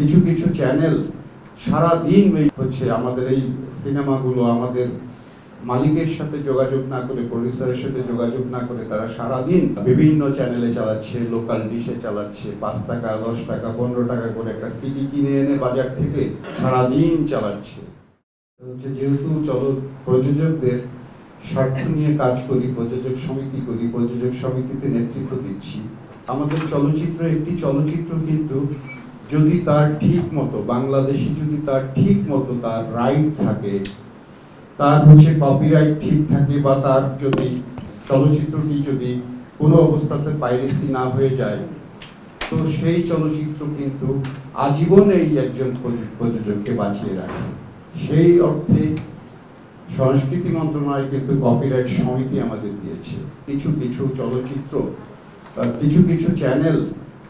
কিছু কিছু চ্যানেল সারা দিন হচ্ছে আমাদের এই সিনেমাগুলো আমাদের মালিকের সাথে যোগাযোগ না করে প্রডিউসারের সাথে যোগাযোগ না করে তারা সারা দিন বিভিন্ন চ্যানেলে চালাচ্ছে লোকাল ডিশে চালাচ্ছে, পাঁচ টাকা, দশ টাকা, পনেরো টাকা করে একটা সিডি কিনে এনে বাজার থেকে সারা দিন চালাচ্ছে। হচ্ছে যেহেতু চল প্রযোজকদের স্বার্থ নিয়ে কাজ করি, প্রযোজক সমিতি করি, প্রযোজক সমিতিতে নেতৃত্ব দিচ্ছি। আমাদের চলচ্চিত্র একটি চলচ্চিত্র কিন্তু যদি তার ঠিক মতো, বাংলাদেশে যদি তার ঠিক মতো তার রাইট থাকে, তার হচ্ছে কপিরাইট ঠিক থাকে বা তার যদি চলচ্চিত্রটি যদি কোনো অবস্থাতে পাইরেসি না হয়ে যায়, তো সেই চলচ্চিত্র কিন্তু আজীবন এই একজন প্রযোজ- প্রযোজককে বাঁচিয়ে রাখে। সেই অর্থে সংস্কৃতি মন্ত্রণালয় কিন্তু কপিরাইট সমিতি আমাদের দিয়েছে। কিছু কিছু চলচ্চিত্র কিছু কিছু চ্যানেল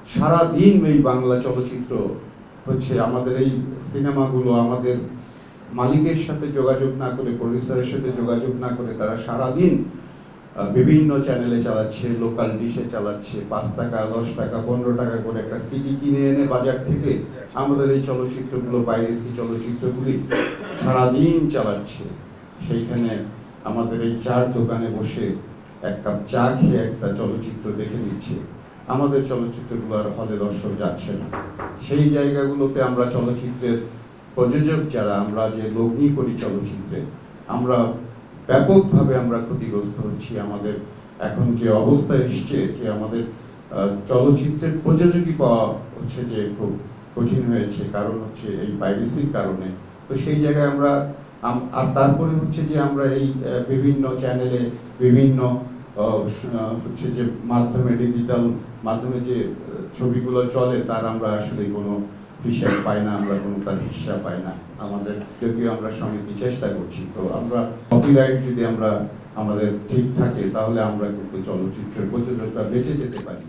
সারা দিন এই বাংলা চলচ্চিত্র হচ্ছে আমাদের এই সিনেমাগুলো, আমাদের মালিকের সাথে যোগাযোগ না করে প্রডিউসারের সাথে যোগাযোগ না করে তারা সারা দিন বিভিন্ন চ্যানেলে চালাচ্ছে লোকাল ডিশে চালাচ্ছে, পাঁচ টাকা, দশ টাকা, পনেরো টাকা করে একটা সিডি কিনে এনে বাজার থেকে আমাদের এই চলচ্চিত্রগুলো পাইরেসি চলচ্চিত্রগুলি সারাদিন চালাচ্ছে। সেইখানে আমাদের এই চার দোকানে বসে এক কাপ চা খেয়ে একটা চলচ্চিত্র দেখে নিচ্ছে। আমাদের চলচ্চিত্রগুলো আর হলে দর্শক যাচ্ছে না। সেই জায়গাগুলোতে আমরা চলচ্চিত্রের প্রযোজক যারা, আমরা যে লগ্নি করি চলচ্চিত্রে, আমরা ব্যাপকভাবে আমরা ক্ষতিগ্রস্ত হচ্ছি। আমাদের এখন যে অবস্থা এসছে যে আমাদের চলচ্চিত্রের প্রযোজকই পাওয়া হচ্ছে যে খুব কঠিন হয়েছে, কারণ হচ্ছে এই পাইরেসির কারণে। তো সেই জায়গায় আমরা আর তারপরে হচ্ছে যে আমরা এই বিভিন্ন চ্যানেলে বিভিন্ন হচ্ছে যে মাধ্যমে ডিজিটাল মাধ্যমে যে ছবিগুলো চলে, তার আমরা আসলে কোনো হিসাব পাই না, আমরা কোনো তার হিসাব পাই না। আমাদের যদিও আমরা সমিতি চেষ্টা করছি, তো আমরা কপিরাইট যদি আমরা, আমাদের ঠিক থাকে, তাহলে আমরা কিন্তু চলচ্চিত্রের প্রযোজকরা বেঁচে যেতে পারি।